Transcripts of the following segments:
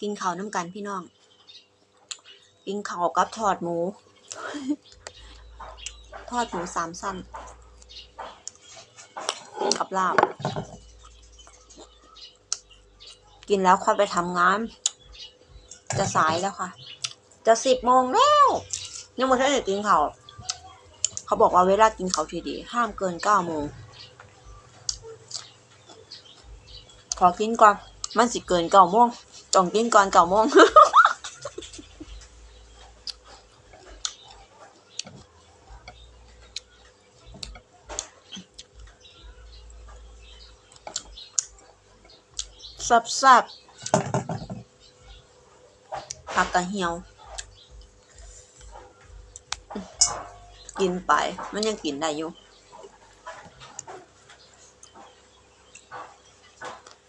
กินข้าวน้ำกันพี่น้อง กินข้าวกับทอดหมู ทอดหมูสามสั้น กับลาบ กินแล้วค่อยไปทำงาน จะสายแล้วค่ะ จะสิบโมงแล้วยังไม่ทันได้กินข้าวเขาบอกว่าเวลากินข้าวทีดี ห้ามเกินเก้าโมง ขอกินก่อน มันสิเกินเก้าโมง ต้องกินก่อนเก้าโมงสับสับผักกระเหี่ยว กินไป มันยังกินได้อยู่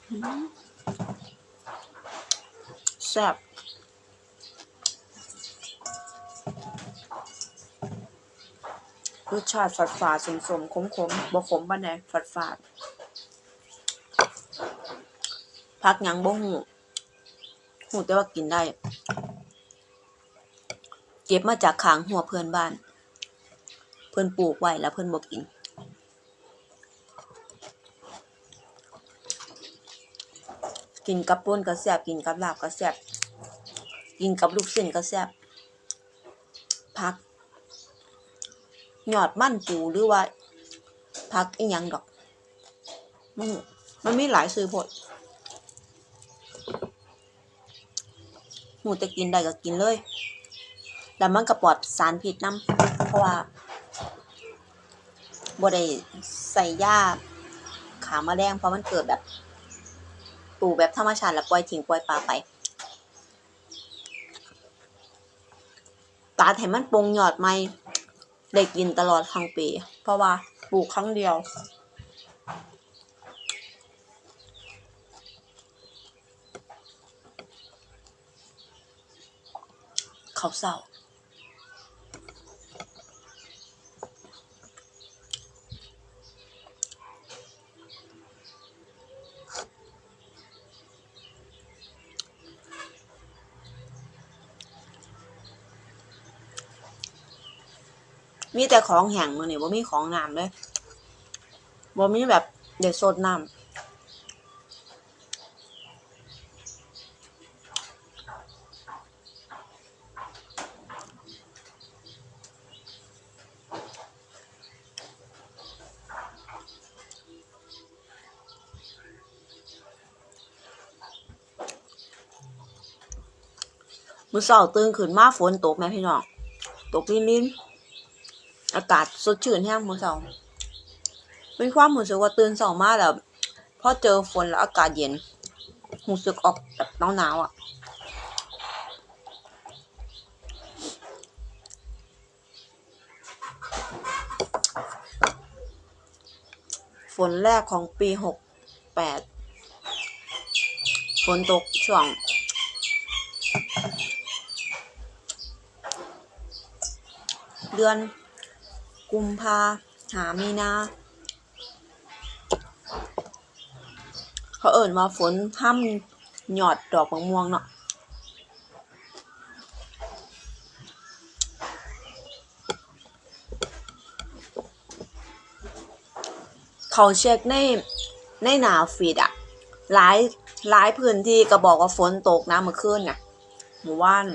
อืมแซ่บรสชาติฝาดฝาดสมสมขมขมบ่ขมบ้านใดฝาดฝาดพักยังบ่หูหูแต่ว่ากินได้ เก็บมาจากขางหัวเพื่อนบ้าน เพื่อนปลูกไว้แล้วเพื่อนบอกกิน กินกับป่นก็แซ่บกินกับลาบก็แซ่บกินกับลูกชิ้นก็แซ่บผักหยอดมั่นปูหรือว่าผักอีหยังดอก มันมันมีหลายซื้อโพดหูแต่กินได้ก็กินเลย แล้วมันก็ปลอดสารพิษนํเพราะว่าบ่ได้ใส่ยาขาแมลงเพราะมันเกิดแบบ ปลูกแบบธรรมชาติแล้วปล่อยทิ้งปล่อยปลาไปตาดให้มันปงหยอดใหม่ได้กินตลอดทั้งปี เพราะว่าปลูกครั้งเดียว เขาเศร้า มีแต่ของแห้งมื้อนี้บ่มีของน้ำเลยบ่มีแบบเด็ดสดน้ำมื้อเช้าตื่นขึ้นมาฝนตกแม่พี่น้อง ตกลิ้นๆ อากาศสดชื่นแห้งมือเช้าเป็นความรู้สึกว่าตื่นเช้ามาแล้วพอเจอฝนแล้วอากาศเย็นรู้สึกออกแบบหนาวๆอะฝนแรกของปีหกแปดฝนตกช่วงเดือน กุมภาหามีนา เขาเอิ่นว่าฝนห้ามหยอดดอกมะม่วงเนาะเขาเช็คในในหนาฟีดอะหลายหลายพื้นที่ก็บอกว่าฝนตกนะเมื่อคืนน่ะหมู่บ้าน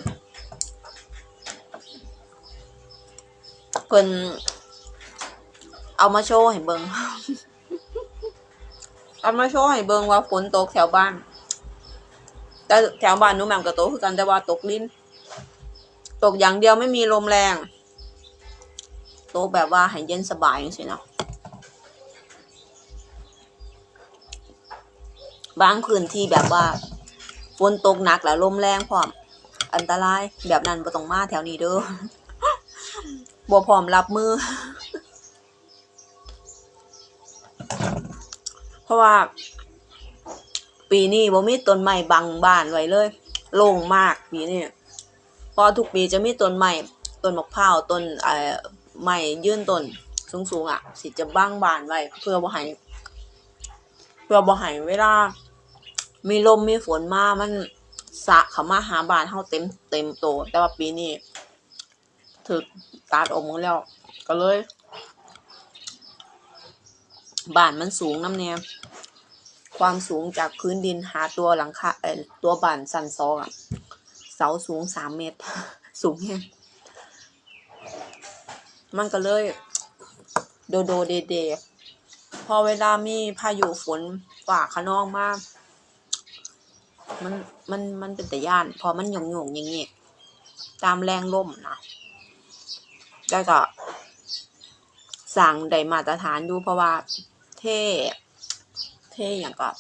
เพิ่น เอามาโชว์ให้เบิงเอามาโชว์ให้เบิงว่าฝนตกแถวบ้าน แต่แถวบ้านนูแม่มก็ตคือกันแต่ว่าตกลิ้น ตกอย่างเดียวไม่มีลมแรง ตกแบบว่าให้เย็นสบายจังซี่เนาะบางพื้นที่แบบว่าฝนตกหนักแล้วลมแรงพร้อม อันตรายแบบนั้นบ่ต้องมาแถวนี้เด้อบ่พร้อมรับมือ ราะว่า ปีนี้บ่มีต้นไม้บังบ้านไว้เลย โล่งมากปีนี้พราะทุกปีจะมีต้นไม้ต้นมะพร้าวต้นเอ่อไม้ยื่นต้นสูงๆอะ สิจะบังบ้านไว้ เพื่อบ่ให้เพื่อบ่ให้เวลามีลมมีฝนมามันสะเขามาหาบ้านเฮาเต็มเต็มโต แต่ว่าปีนี้ถึกตัดออกหมดแล้ว ก็เลยบ้านมันสูงน้ำเนี่ย ความสูงจากพื้นดินหาตัวหลังคาเอ่อตัวบ้านสันซองอะเสาสูงสามเมตร สูงแฮงมันก็เลย โดโดเดเดพอเวลามีพายุฝนฝ่าขนองมาก มันมันมันเป็นแต่ย่าน พอมันหยงหยงอย่างงี้ตามแรงลมนะได้ก็สั่งได้มาตรฐานอยู่เพราะว่าเท่ เท่อย่างก็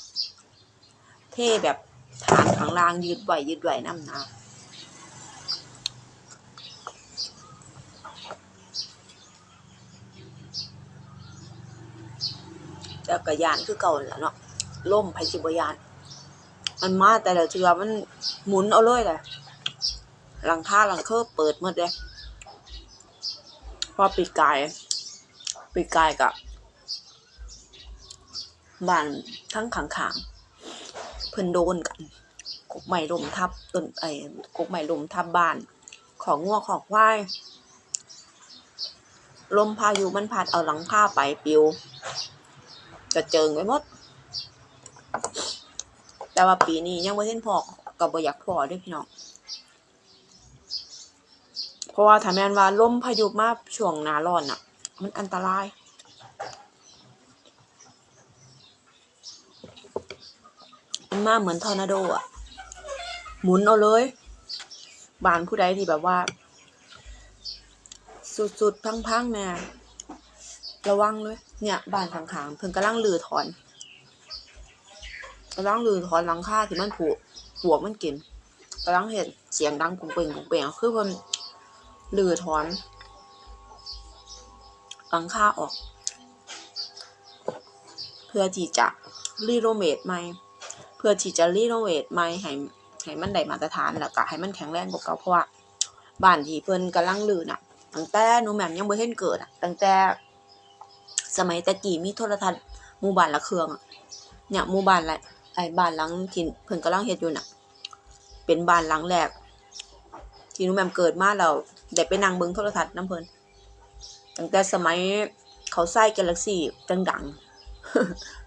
เท่แบบฐานข้างล่างยืดไหวยืดไหวน้ำหนาแต่กระยานคือเก่าแหละเนาะล่มไผสิบยาน มันมาแต่ละเทือมันหมุนเอาเลยเลยหลังคาหลังเคอเปิดหมดเลยพอปีกายปีกายกับ บ้านทั้งขังขางๆเพิ่นโดนกันกกใหม่ลมทับต้นไอ้กกใหม่ลมทับบ้าน ของงัวของควายลมพายุมันพัดเอาหลังคาไปปิวกระเจิงไว้หมด แต่ว่าปีนี้ยังบ่เห็นพอก็บ่อยากพอด้วยพี่น้องเพราะว่าถ้าแม่นว่าลมพายุมาช่วงหน้าร้อนน่ะ มันอันตราย มาเหมือนทอร์นาโดอะ หมุนเอาเลย บานผู้ใดที่แบบว่า สุดๆ พังๆแน่ระวังเลย เนี่ย บานขางๆเพิ่นกำลังลือถอนกำลังลือถอนหลังคาที่มันผุปวมันกินกำลังเห็นเสียงดังปุ้งเป่งปุ้งเป่งคือเพิ่นลือถอนหลังคาออก เพื่อที่จะรีโนเวทใหม่ พื่อที่จะรีโนเวทใหม่ให้ให้มันได้มาตรฐานแล้วก็ให้มันแข็งแรงกว่าเก่าเพราะว่าบ้านที่เพิ่นกำลังลือน่ะตั้งแต่หนูแหม่มยังบ่เห็นเกิดอะตั้งแต่สมัยตะกี้มีโทรทัศน์หมู่บ้านละเครื่องอะเนี่ยหมู่บ้านละไอ้บ้านหลังที่เพิ่นกำลังเฮ็ดอยู่น่ะ เป็นบ้านหลังแรกที่หนูแหม่มเกิดมาแล้วได้ไปนั่งเบิ่งโทรทัศน์น้ำเพิ่นตั้งแต่สมัยเขาใส่กาแล็กซี่ดังๆ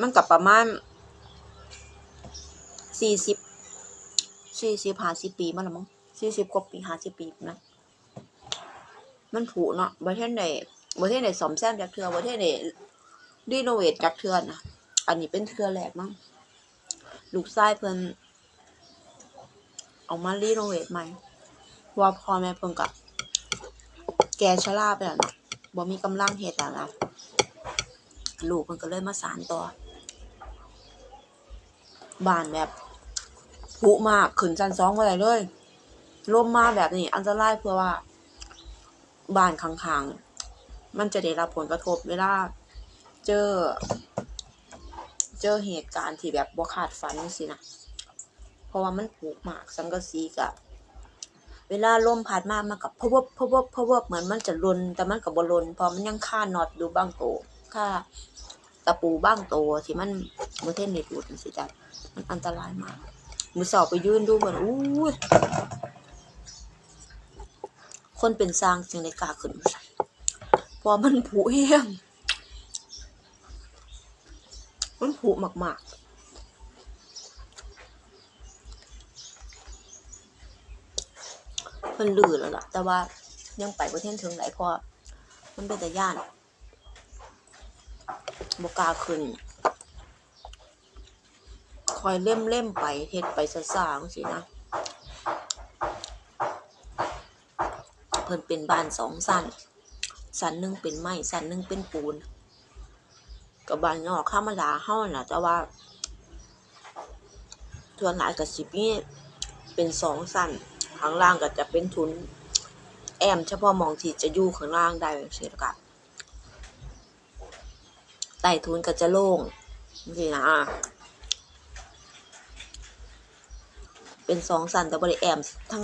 มันกับประมาณสี่สิบสี่สิบห้าสิบปีมาแล้วมั้งสี่สิบกว่าปีห้าสิบปีนะมันผุเนาะบ่ทันได้บ่ทันได้ซ่อมแซมจักเทื่อบ่ทันได้รีโนเวทจักเทื่อนะอันนี้เป็นเทื่อแรกมั้งลูกชายเพิ่นเอามารีโนเวทใหม่ว่าพ่อแม่เพิ่นก็แกชราไปแล้วเนาะบ่มีกำลังเฮ็ดแล้วนะลูกเพิ่นก็เลยมาสานต่อ บ้านแบบผุมากขึ้นชั้นสองบ่ได้เลยลมมาแบบนี้อันตรายเพื่อว่า บ้านข้างๆมันจะได้รับผลกระทบเวลาเจอ เจอเหตุการณ์ที่แบบบ่คาดฝันสินะเพราะว่ามันผุมากสังกะสีกะเวลาลมพัดมามันกับพะวบพะวบพะวบเหมือนมันจะลนแต่มันก็บ่ลนเพราะมันยังค่าน็อตอยู่บางโตค่า ตะปูบ้างโตวที่มันบ่เท่นได้ดูดจังซี่จ้ะมันอันตรายมากมือเช้าไปยื่นดูเพิ่นอู้ยคนเป็นสร้างจึงได้กล้าขึ้นมาใส่พราะมันผุแห้งมันผุมากๆเพิ่นลือแล้วล่ะ แต่ว่ายังไปบ่ทันถึงไหนพราะมันเป็นแตาย่าน บกาขึ้น คอยเล่มๆไปเฮ็ดไปซ่างซี่นะ เพิ่นเป็นบ้านสองสันสันหนึ่งเป็นไม้สันหนึ่งเป็นปูนกับบ้านนอกธรรมดาเฮาน่ะ แต่ว่าส่วนหลายก็สิมีเป็นสองสันข้างล่างก็จะเป็นทุน แอมเฉพาะมองที่จะอยู่ข้างล่างได้จังซี่แล้วก็ ใต้ทุนก็จะโล่งจังซี่นะเป็นสองสันแต่บ่ได้แอมทั้ง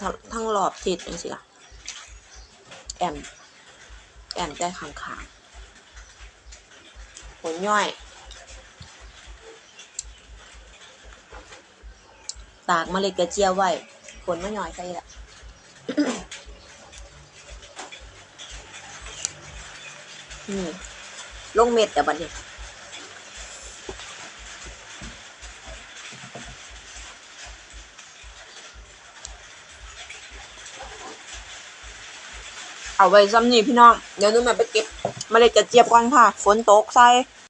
ทั้งทั้งรอบทิศจังซี่ล่ะแอมแอมได้ข้างผลย่อย ตากเมล็ดกระเจียวไว้ผลมะย่อยใส่ละนี่ ลงเม็ดแต่บัดนี้เอาไว้ซ้ำนี่พี่น้อง เดี๋ยวหนูแม่ไปเก็บเมล็ดกระเจี๊ยบก่อนค่ะ ฝนตกใส่